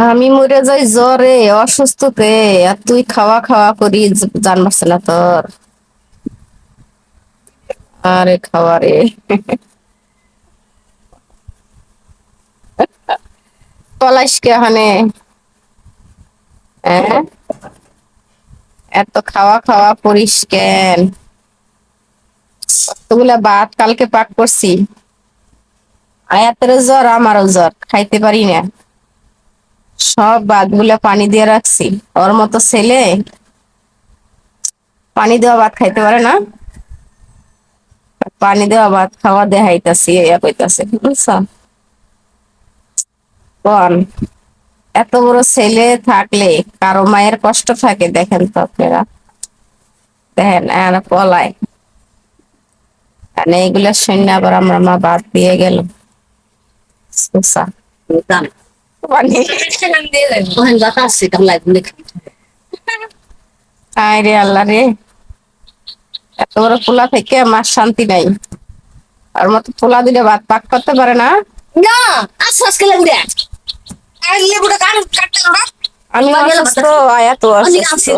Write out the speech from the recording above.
আমি মরে যাই জ্বরে, অসুস্থতে, আর তুই খাওয়া খাওয়া করি, জান মারছে না তোর। আরে খাওয়া রে পলাইস কে হানে হ্যাঁ? এত খাওয়া খাওয়া করিস কেন? কতগুলা ভাত কালকে পাক করছি। আয়াতের জ্বর, আমারও জ্বর, খাইতে পারি না। সব ভাতগুলা পানি দিয়ে রাখছি। ওর মতো ছেলে পানি দেওয়া ভাত খাইতে পারে না। পানি দেওয়া ভাত খাওয়া দেখাইতাছি, ইয়া কইতাছে, বুঝছ? এত বড় ছেলে থাকলে কারও মায়ের কষ্ট থাকে, দেখেন তো আপনারা। দেখেন, আর পলায়। মানে এগুলা সৈন্য আবার আমরা মা বাদ দিয়ে গেল। সুসা পানি ওখানে বাতা আছে কামলা দেখি আয় রে আল্লাহ রে। এত বড় পোলা থেকে মার শান্তি নাই। আর মতো পোলা দিলে ভাত পাক করতে পারে না। না আস্তে আস্তে লাগবে। বুড়া কাটতে আমি অসুস্থ আয়া তো অসুস্থ।